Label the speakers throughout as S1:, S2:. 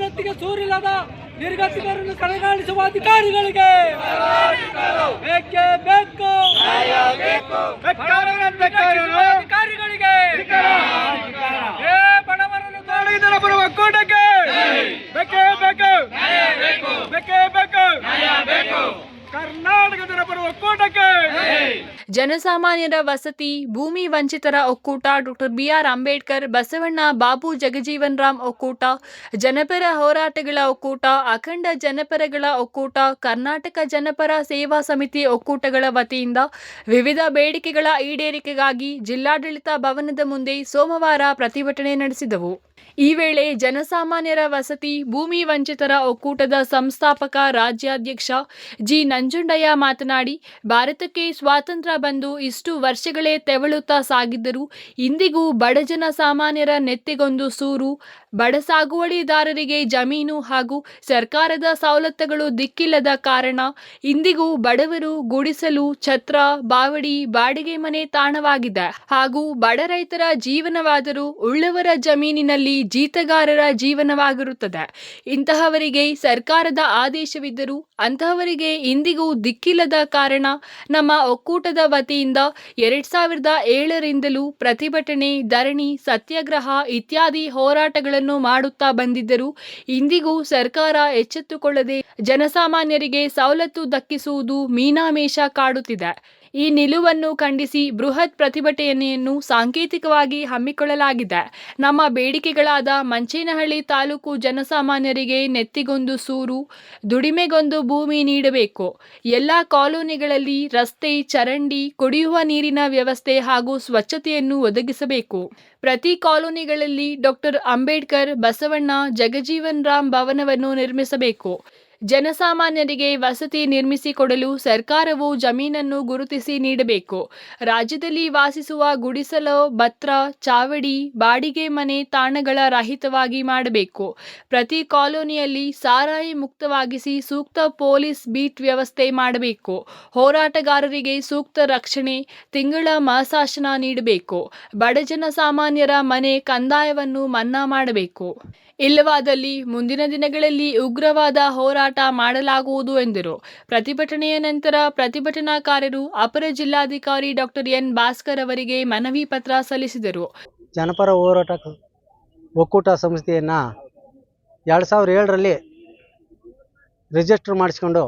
S1: ನೆತ್ತಿಗೆ ಸೂರಿಲ್ಲದ ನಿರ್ಗತಿಕರನ್ನು ಕಡೆಗಾಣಿಸುವ ಅಧಿಕಾರಿಗಳಿಗೆ ಬೇಕೇ ಬೇಕು. ಅಧಿಕಾರಿಗಳಿಗೆ
S2: ಕೂಟಕ್ಕೆ. ಬೇಕೇ ಬೇಕು. ಬೇಕೇ ಬೇಕು. ಬರುವ ಒಕ್ಕೂಟಕ್ಕೆ
S3: ಜನಸಾಮಾನ್ಯರ ವಸತಿ, ಭೂಮಿ ವಂಚಿತರ ಒಕ್ಕೂಟ, doctor B R Ambedkar, Basavanna Babu Jagjivan Ram ಒಕ್ಕೂಟ, ಜನಪರ ಹೋರಾಟಗಳ ಒಕ್ಕೂಟ, ಅಖಂಡ ಜನಪರಗಳ ಒಕ್ಕೂಟ, ಕರ್ನಾಟಕ ಜನಪರ ಸೇವಾ ಸಮಿತಿ ಒಕ್ಕೂಟಗಳ ವತಿಯಿಂದ ವಿವಿಧ ಬೇಡಿಕೆಗಳ ಈಡೇರಿಕೆಗಾಗಿ ಜಿಲ್ಲಾಡಳಿತ ಭವನದ ಮುಂದೆ ಸೋಮವಾರ ಪ್ರತಿಭಟನೆ ನಡೆಸಿದವು. ಈ ವೇಳೆ ಜನಸಾಮಾನ್ಯರ ವಸತಿ, ಭೂಮಿ ವಂಚಿತರ ಒಕ್ಕೂಟದ ಸಂಸ್ಥಾಪಕ ರಾಜ್ಯಾಧ್ಯಕ್ಷ ಜಿ. ನಂಜುಂಡಯ್ಯ ಮಾತನಾಡಿ, ಭಾರತಕ್ಕೆ ಸ್ವಾತಂತ್ರ್ಯ ಬಂದು ಇಷ್ಟು ವರ್ಷಗಳೇ ತೆವಳುತ್ತಾ ಸಾಗಿದ್ದರೂ ಇಂದಿಗೂ ಬಡಜನ ಸಾಮಾನ್ಯರ ನೆತ್ತಿಗೊಂದು ಸೂರು ಬಡ ಸಾಗುವಳಿದಾರರಿಗೆ ಜಮೀನು ಹಾಗೂ ಸರ್ಕಾರದ ಸವಲತ್ತುಗಳು ದಿಕ್ಕಿಲ್ಲದ ಕಾರಣ ಇಂದಿಗೂ ಬಡವರು ಗುಡಿಸಲು ಛತ್ರ, ಬಾವಡಿ, ಬಾಡಿಗೆ ಮನೆ ತಾಣವಾಗಿದೆ. ಹಾಗೂ ಬಡ ರೈತರ ಜೀವನವಾದರೂ ಉಳ್ಳವರ ಜಮೀನಿನಲ್ಲಿ ಜೀತಗಾರರ ಜೀವನವಾಗಿರುತ್ತದೆ. ಇಂತಹವರಿಗೆ ಸರ್ಕಾರದ ಆದೇಶವಿದ್ದರೂ ಅಂತಹವರಿಗೆ ಇಂದಿಗೂ ದಿಕ್ಕಿಲ್ಲದ ಕಾರಣ ನಮ್ಮ ಒಕ್ಕೂಟದ ವತಿಯಿಂದ ಎರಡ್ ಸಾವಿರದ ಏಳರಿಂದಲೂ ಪ್ರತಿಭಟನೆ, ಧರಣಿ, ಸತ್ಯಾಗ್ರಹ ಇತ್ಯಾದಿ ಹೋರಾಟಗಳನ್ನು ಮಾಡುತ್ತಾ ಬಂದಿದ್ದರು. ಇಂದಿಗೂ ಸರ್ಕಾರ ಎಚ್ಚೆತ್ತುಕೊಳ್ಳದೆ ಜನಸಾಮಾನ್ಯರಿಗೆ ಸವಲತ್ತು ದಕ್ಕಿಸುವುದು ಮೀನಾಮೇಷ ಕಾಡುತ್ತಿದೆ. ಈ ನಿಲುವನ್ನು ಖಂಡಿಸಿ ಬೃಹತ್ ಪ್ರತಿಭಟನೆಯನ್ನು ಸಾಂಕೇತಿಕವಾಗಿ ಹಮ್ಮಿಕೊಳ್ಳಲಾಗಿದೆ. ನಮ್ಮ ಬೇಡಿಕೆಗಳಾದ ಮಂಚೇನಹಳ್ಳಿ ತಾಲೂಕು ಜನಸಾಮಾನ್ಯರಿಗೆ ನೆತ್ತಿಗೊಂದು ಸೂರು, ದುಡಿಮೆಗೊಂದು ಭೂಮಿ ನೀಡಬೇಕು. ಎಲ್ಲ ಕಾಲೋನಿಗಳಲ್ಲಿ ರಸ್ತೆ, ಚರಂಡಿ, ಕುಡಿಯುವ ನೀರಿನ ವ್ಯವಸ್ಥೆ ಹಾಗೂ ಸ್ವಚ್ಛತೆಯನ್ನು ಒದಗಿಸಬೇಕು. ಪ್ರತಿ ಕಾಲೋನಿಗಳಲ್ಲಿ ಡಾಕ್ಟರ್ ಅಂಬೇಡ್ಕರ್, ಬಸವಣ್ಣ, ಜಗಜೀವನ್ ರಾಮ್ ಭವನವನ್ನು ನಿರ್ಮಿಸಬೇಕು. ಜನಸಾಮಾನ್ಯರಿಗೆ ವಸತಿ ನಿರ್ಮಿಸಿಕೊಡಲು ಸರ್ಕಾರವು ಜಮೀನನ್ನು ಗುರುತಿಸಿ ನೀಡಬೇಕು. ರಾಜ್ಯದಲ್ಲಿ ವಾಸಿಸುವ ಗುಡಿಸಲು ಭತ್ರ ಚಾವಡಿ, ಬಾಡಿಗೆ ಮನೆ ತಾಣಗಳ ರಹಿತವಾಗಿ ಮಾಡಬೇಕು. ಪ್ರತಿ ಕಾಲೋನಿಯಲ್ಲಿ ಸಾರಾಯಿ ಮುಕ್ತವಾಗಿಸಿ ಸೂಕ್ತ ಪೊಲೀಸ್ ಬೀಟ್ ವ್ಯವಸ್ಥೆ ಮಾಡಬೇಕು. ಹೋರಾಟಗಾರರಿಗೆ ಸೂಕ್ತ ರಕ್ಷಣೆ, ತಿಂಗಳ ಮಾಸಾಶನ ನೀಡಬೇಕು. ಬಡಜನ ಸಾಮಾನ್ಯರ ಮನೆ ಕಂದಾಯವನ್ನು ಮನ್ನಾ ಮಾಡಬೇಕು. ಇಲ್ಲವಾದಲ್ಲಿ ಮುಂದಿನ ದಿನಗಳಲ್ಲಿ ಉಗ್ರವಾದ ಹೋರಾಟ ಮಾಡಲಾಗುವುದು ಎಂದರು. ಪ್ರತಿಭಟನೆಯ ನಂತರ ಪ್ರತಿಭಟನಾಕಾರರು ಅಪರ ಜಿಲ್ಲಾಧಿಕಾರಿ ಡಾಕ್ಟರ್ ಎನ್ ಭಾಸ್ಕರ್ ಅವರಿಗೆ ಮನವಿ ಪತ್ರ ಸಲ್ಲಿಸಿದರು.
S4: ಜನಪರ ಹೋರಾಟ ಒಕ್ಕೂಟ ಸಂಸ್ಥೆಯನ್ನು ಎರಡು ಸಾವಿರದ ಏಳರಲ್ಲಿ ರಿಜಿಸ್ಟರ್ ಮಾಡಿಸ್ಕೊಂಡು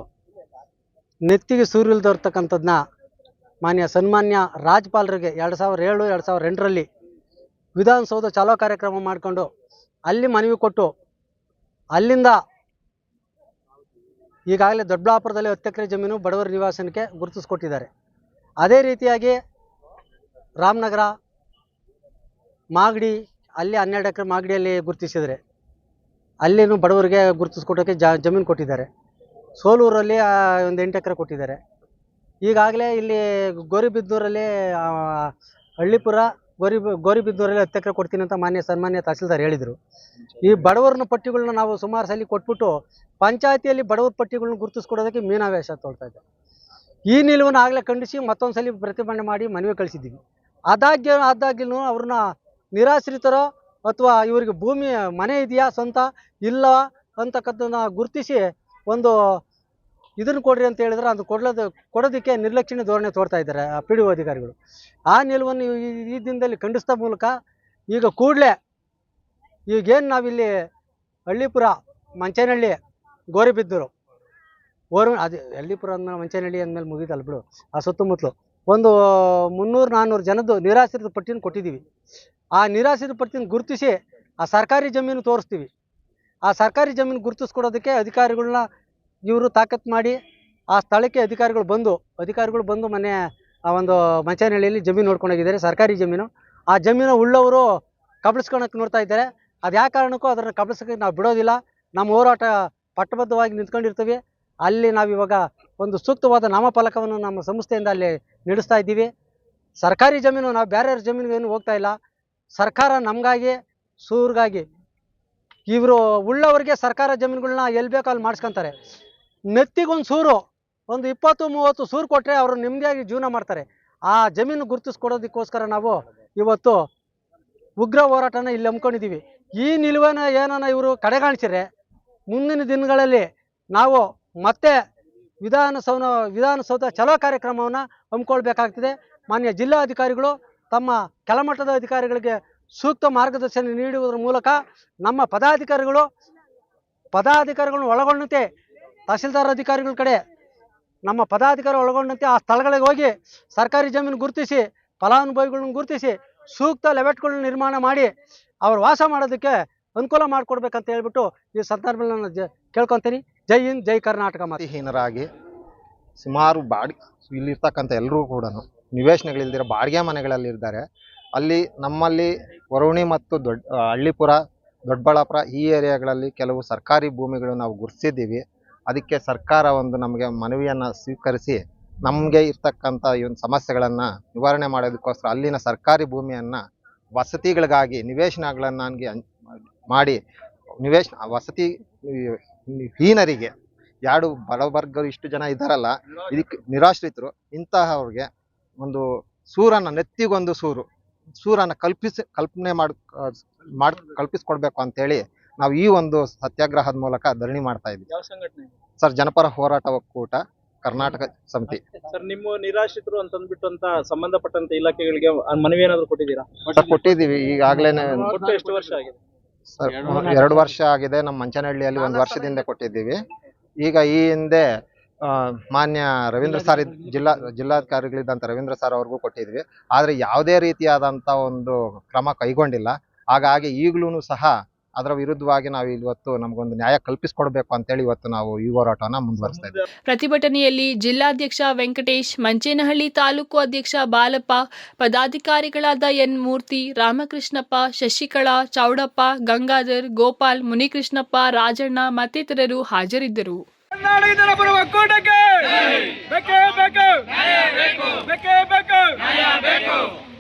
S4: ನೆತ್ತಿಗೆ ಸೂರ್ಯಲ್ದರ್ತಕ್ಕಂಥದ್ದನ್ನ ಮಾನ್ಯ ಸನ್ಮಾನ್ಯ ರಾಜ್ಯಪಾಲರಿಗೆ ಎರಡು ಸಾವಿರದ ಏಳು, ಎರಡು ಸಾವಿರದ ಎಂಟರಲ್ಲಿ ವಿಧಾನಸೌಧ ಚಾಲೋ ಕಾರ್ಯಕ್ರಮ ಮಾಡಿಕೊಂಡು ಅಲ್ಲಿ ಮನವಿ ಕೊಟ್ಟು ಅಲ್ಲಿಂದ ಈಗಾಗಲೇ ದೊಡ್ಡಬಳ್ಳಾಪುರದಲ್ಲಿ ಹತ್ತು ಎಕರೆ ಜಮೀನು ಬಡವರ ನಿವಾಸನಕ್ಕೆ ಗುರುತಿಸ್ಕೊಟ್ಟಿದ್ದಾರೆ. ಅದೇ ರೀತಿಯಾಗಿ ರಾಮನಗರ, ಮಾಗಡಿ, ಅಲ್ಲಿ ಹನ್ನೆರಡು ಎಕರೆ ಮಾಗಡಿಯಲ್ಲಿ ಗುರುತಿಸಿದರೆ ಅಲ್ಲಿನೂ ಬಡವರಿಗೆ ಗುರುತಿಸ್ಕೊಟ್ಟೋಕ್ಕೆ ಜ, ಜಮೀನು ಕೊಟ್ಟಿದ್ದಾರೆ. ಸೋಲೂರಲ್ಲಿ ಒಂದು ಎಂಟು ಎಕರೆ ಕೊಟ್ಟಿದ್ದಾರೆ. ಈಗಾಗಲೇ ಇಲ್ಲಿ ಗೋರಿಬಿದ್ದೂರಲ್ಲಿ ಹಳ್ಳಿಪುರ ಗೋರಿ ಗೌರಿಬಿದ್ದೂರಲ್ಲಿ ಹತ್ತು ಎಕರೆ ಕೊಡ್ತೀನಿ ಅಂತ ಮಾನ್ಯ ಸನ್ಮಾನ್ಯ ತಹಸೀಲ್ದಾರ್ ಹೇಳಿದರು. ಈ ಬಡವರನ್ನ ಪಟ್ಟಿಗಳನ್ನ ನಾವು ಸುಮಾರು ಸಲ ಕೊಟ್ಬಿಟ್ಟು ಪಂಚಾಯತಿಯಲ್ಲಿ ಬಡವರ ಪಟ್ಟಿಗಳನ್ನ ಗುರುತಿಸ್ಕೊಡೋದಕ್ಕೆ ಮೀನಾವೇಶ ತೋಳ್ತಾ ಇದೆ. ಈ ನಿಲುವನ್ನು ಆಗಲೇ ಖಂಡಿಸಿ ಮತ್ತೊಂದು ಸಲ ಪ್ರತಿಭಟನೆ ಮಾಡಿ ಮನವಿ ಕಳಿಸಿದ್ದೀವಿ. ಆದಾಗ್ಯೂ ಆದಾಗ್ಯೂ ಅವ್ರನ್ನ ನಿರಾಶ್ರಿತರೋ ಅಥವಾ ಇವರಿಗೆ ಭೂಮಿ ಮನೆ ಇದೆಯಾ ಸ್ವಂತ ಇಲ್ಲ ಅಂತಕ್ಕಂಥದ್ದನ್ನ ಗುರುತಿಸಿ ಒಂದು ಇದನ್ನು ಕೊಡ್ರಿ ಅಂತ ಹೇಳಿದ್ರೆ ಅದು ಕೊಡಲದ ಕೊಡೋದಕ್ಕೆ ನಿರ್ಲಕ್ಷಣೆ ಧೋರಣೆ ತೋರ್ತಾ ಇದ್ದಾರೆ ಪಿ ಡಿ ಒ ಅಧಿಕಾರಿಗಳು. ಆ ನಿಲುವನ್ನು ಈ- ದಿನದಲ್ಲಿ ಖಂಡಿಸ್ತಾ ಮೂಲಕ ಈಗ ಕೂಡಲೇ ಈಗೇನು ನಾವಿಲ್ಲಿ ಹಳ್ಳಿಪುರ ಮಂಚೇನಹಳ್ಳಿ ಗೋರಿಬಿದ್ದೂರು ಓರ್ ಅದು ಹಳ್ಳಿಪುರ ಅಂದ್ಮೇಲೆ ಮಂಚೇನಹಳ್ಳಿ ಅಂದಮೇಲೆ ಮುಗಿದಲ್ಲ ಬಿಡು. ಆ ಸುತ್ತಮುತ್ತಲು ಒಂದು ಮುನ್ನೂರು ನಾನ್ನೂರು ಜನದ್ದು ನಿರಾಶ್ರಿತ ಪಟ್ಟಿನ ಕೊಟ್ಟಿದ್ದೀವಿ. ಆ ನಿರಾಶ್ರಿತ ಪಟ್ಟಿನ ಗುರುತಿಸಿ ಆ ಸರ್ಕಾರಿ ಜಮೀನು ತೋರಿಸ್ತೀವಿ. ಆ ಸರ್ಕಾರಿ ಜಮೀನು ಗುರುತಿಸ್ಕೊಡೋದಕ್ಕೆ ಅಧಿಕಾರಿಗಳನ್ನ ಇವರು ತಾಕತ್ತು ಮಾಡಿ ಆ ಸ್ಥಳಕ್ಕೆ ಅಧಿಕಾರಿಗಳು ಬಂದು ಅಧಿಕಾರಿಗಳು ಬಂದು ಮೊನ್ನೆ ಆ ಒಂದು ಮಂಚನಹಳ್ಳಿಯಲ್ಲಿ ಜಮೀನು ನೋಡ್ಕೊಂಡೋಗಿದ್ದಾರೆ ಸರ್ಕಾರಿ ಜಮೀನು. ಆ ಜಮೀನು ಉಳ್ಳವರು ಕಬಳಿಸ್ಕೊಳಕ್ಕೆ ನೋಡ್ತಾ ಇದ್ದಾರೆ. ಅದು ಯಾವ ಕಾರಣಕ್ಕೂ ಅದನ್ನು ಕಬಳಿಸೋಕ್ಕೆ ನಾವು ಬಿಡೋದಿಲ್ಲ. ನಮ್ಮ ಹೋರಾಟ ಪಟ್ಟಬದ್ಧವಾಗಿ ನಿಂತ್ಕೊಂಡಿರ್ತೀವಿ. ಅಲ್ಲಿ ನಾವು ಇವಾಗ ಒಂದು ಸೂಕ್ತವಾದ ನಾಮಫಲಕವನ್ನು ನಮ್ಮ ಸಂಸ್ಥೆಯಿಂದ ಅಲ್ಲಿ ನಡೆಸ್ತಾ ಇದ್ದೀವಿ. ಸರ್ಕಾರಿ ಜಮೀನು, ನಾವು ಬೇರೆಯವ್ರ ಜಮೀನಿಗೆ ಏನು ಹೋಗ್ತಾ ಇಲ್ಲ. ಸರ್ಕಾರ ನಮಗಾಗಿ, ಸೂರ್ಗಾಗಿ ಇವರು ಉಳ್ಳವರಿಗೆ ಸರ್ಕಾರ ಜಮೀನುಗಳನ್ನ ಎಲ್ಲಿ ಬೇಕೋ ಅಲ್ಲಿ ಮಾಡಿಸ್ಕೊಂತಾರೆ. ನೆತ್ತಿಗೊಂದು ಸೂರು, ಒಂದು ಇಪ್ಪತ್ತು, ಮೂವತ್ತು ಸೂರು ಕೊಟ್ಟರೆ ಅವರು ನೆಮ್ಮದಿಯಾಗಿ ಜೀವನ ಮಾಡ್ತಾರೆ. ಆ ಜಮೀನು ಗುರುತಿಸ್ಕೊಡೋದಕ್ಕೋಸ್ಕರ ನಾವು ಇವತ್ತು ಉಗ್ರ ಹೋರಾಟನ ಇಲ್ಲಿ ಹಮ್ಮಿಕೊಂಡಿದ್ದೀವಿ. ಈ ನಿಲುವನ್ನ ಏನನ್ನ ಇವರು ಕಡೆಗಾಣಿಸಿದ್ರೆ, ಮುಂದಿನ ದಿನಗಳಲ್ಲಿ ನಾವು ಮತ್ತೆ ವಿಧಾನಸೌಧ ವಿಧಾನಸೌಧ ಚಲೋ ಕಾರ್ಯಕ್ರಮವನ್ನು ಹಮ್ಮಿಕೊಳ್ಬೇಕಾಗ್ತದೆ. ಮಾನ್ಯ ಜಿಲ್ಲಾಧಿಕಾರಿಗಳು ತಮ್ಮ ಕೆಳಮಟ್ಟದ ಅಧಿಕಾರಿಗಳಿಗೆ ಸೂಕ್ತ ಮಾರ್ಗದರ್ಶನ ನೀಡುವುದರ ಮೂಲಕ ನಮ್ಮ ಪದಾಧಿಕಾರಿಗಳು ಪದಾಧಿಕಾರಿಗಳನ್ನು ಒಳಗೊಂಡಂತೆ ತಹಸೀಲ್ದಾರ್ ಅಧಿಕಾರಿಗಳ ಕಡೆ ನಮ್ಮ ಪದಾಧಿಕಾರಿ ಒಳಗೊಂಡಂತೆ ಆ ಸ್ಥಳಗಳಿಗೆ ಹೋಗಿ ಸರ್ಕಾರಿ ಜಮೀನು ಗುರುತಿಸಿ, ಫಲಾನುಭವಿಗಳನ್ನು ಗುರುತಿಸಿ, ಸೂಕ್ತ ಲೆವೆಟ್ಗಳನ್ನ ನಿರ್ಮಾಣ ಮಾಡಿ ಅವ್ರು ವಾಸ ಮಾಡೋದಕ್ಕೆ ಅನುಕೂಲ ಮಾಡಿಕೊಡ್ಬೇಕಂತ ಹೇಳ್ಬಿಟ್ಟು ಈ ಸಂದರ್ಭದಲ್ಲಿ ನಾನು ಜ ಕೇಳ್ಕೊತೀನಿ. ಜೈ ಹಿಂದ್, ಜೈ ಕರ್ನಾಟಕ
S5: ಮತಿಹೀನರಾಗಿ ಸುಮಾರು ಬಾಡಿ ಇಲ್ಲಿರ್ತಕ್ಕಂಥ ಎಲ್ಲರೂ ಕೂಡ ನಿವೇಶನಗಳಿಲ್ದಿರೋ ಬಾಡಿಗೆ ಮನೆಗಳಲ್ಲಿ ಇದ್ದಾರೆ. ಅಲ್ಲಿ ನಮ್ಮಲ್ಲಿ ವರುಣಿ ಮತ್ತು ದೊಡ್ಡ ಹಳ್ಳಿಪುರ ದೊಡ್ಡಬಳ್ಳಾಪುರ ಈ ಏರಿಯಾಗಳಲ್ಲಿ ಕೆಲವು ಸರ್ಕಾರಿ ಭೂಮಿಗಳು ನಾವು ಗುರುತಿಸಿದ್ದೀವಿ. ಅದಕ್ಕೆ ಸರ್ಕಾರ ಒಂದು ನಮಗೆ ಮನವಿಯನ್ನು ಸ್ವೀಕರಿಸಿ ನಮಗೆ ಇರ್ತಕ್ಕಂಥ ಈ ಒಂದು ಸಮಸ್ಯೆಗಳನ್ನು ನಿವಾರಣೆ ಮಾಡೋದಕ್ಕೋಸ್ಕರ ಅಲ್ಲಿನ ಸರ್ಕಾರಿ ಭೂಮಿಯನ್ನು ವಸತಿಗಳಿಗಾಗಿ ನಿವೇಶನಗಳನ್ನಾಗಿ ನನಗೆ ಮಾಡಿ ನಿವೇಶ, ವಸತಿ ಹೀನರಿಗೆ ಎರಡು ಬಡವರ್ಗರು ಇಷ್ಟು ಜನ ಇದ್ದಾರಲ್ಲ ಇದಕ್ಕೆ ನಿರಾಶ್ರಿತರು ಇಂತಹವ್ರಿಗೆ ಒಂದು ಸೂರನ್ನು ನೆತ್ತಿಗೊಂದು ಸೂರು, ಸೂರನ್ನು ಕಲ್ಪಿಸಿ, ಕಲ್ಪನೆ ಮಾಡ್ ಮಾಡ್, ಕಲ್ಪಿಸ್ಕೊಡ್ಬೇಕು ಅಂತೇಳಿ ನಾವು ಈ ಒಂದು ಸತ್ಯಾಗ್ರಹದ ಮೂಲಕ ಧರಣಿ ಮಾಡ್ತಾ ಇದ್ವಿ ಸರ್ ಜನಪರ ಹೋರಾಟ ಒಕ್ಕೂಟ ಕರ್ನಾಟಕ ಸಮಿತಿ.
S2: ಸರ್ ನಿಮ್ಮ ನಿರಾಶ್ರಿತರು ಅಂತ ಅಂದ್ಬಿಟ್ಟು ಅಂತ ಸಂಬಂಧಪಟ್ಟಂತ ಇಲಾಖೆಗಳಿಗೆ ಮನವಿ ಏನಾದ್ರು ಕೊಟ್ಟಿದ್ದೀರಾ?
S5: ಸರ್ ಕೊಟ್ಟಿದ್ದೀವಿ. ಈಗಾಗಲೇ
S2: ಎಷ್ಟು ವರ್ಷ ಆಗಿದೆ?
S5: ಸರ್ ಎರಡು ವರ್ಷ ಆಗಿದೆ. ನಮ್ಮ ಮಂಚನಹಳ್ಳಿಯಲ್ಲಿ ಒಂದು ವರ್ಷದಿಂದ ಕೊಟ್ಟಿದ್ದೀವಿ. ಈಗ ಈ ಹಿಂದೆ ಮಾನ್ಯ ರವೀಂದ್ರ ಸಾರ್ ಜಿಲ್ಲಾ ಜಿಲ್ಲಾಧಿಕಾರಿಗಳಿದ್ದಂಥ ರವೀಂದ್ರ ಸಾರ್ ಅವ್ರಿಗೂ ಕೊಟ್ಟಿದ್ವಿ ಆದರೆ ಯಾವುದೇ ರೀತಿಯಾದಂಥ ಒಂದು ಕ್ರಮ ಕೈಗೊಂಡಿಲ್ಲ. ಹಾಗಾಗಿ ಈಗಲೂ ಸಹ ಅದರ ವಿರುದ್ಧವಾಗಿ ನಾವು ಇವತ್ತು ನಮಗೊಂದು ನ್ಯಾಯ ಕಲ್ಪಿಸಿಕೊಡ್ಬೇಕು ಅಂತೇಳಿ ಇವತ್ತು ನಾವು ಈ ಹೋರಾಟವನ್ನು ಮುಂದುವರಿಸ್ತಾ ಇದ್ದೇವೆ.
S3: ಪ್ರತಿಭಟನೆಯಲ್ಲಿ ಜಿಲ್ಲಾಧ್ಯಕ್ಷ ವೆಂಕಟೇಶ್ ಮಂಚೇನಹಳ್ಳಿ ತಾಲೂಕು ಅಧ್ಯಕ್ಷ ಬಾಲಪ್ಪ ಪದಾಧಿಕಾರಿಗಳಾದ ಎನ್ ಮೂರ್ತಿ ರಾಮಕೃಷ್ಣಪ್ಪ ಶಶಿಕಲಾ ಚೌಡಪ್ಪ ಗಂಗಾಧರ್ ಗೋಪಾಲ್ ಮುನಿಕೃಷ್ಣಪ್ಪ ರಾಜಣ್ಣ ಮತ್ತಿತರರು ಹಾಜರಿದ್ದರು.
S2: ಬೇಕು.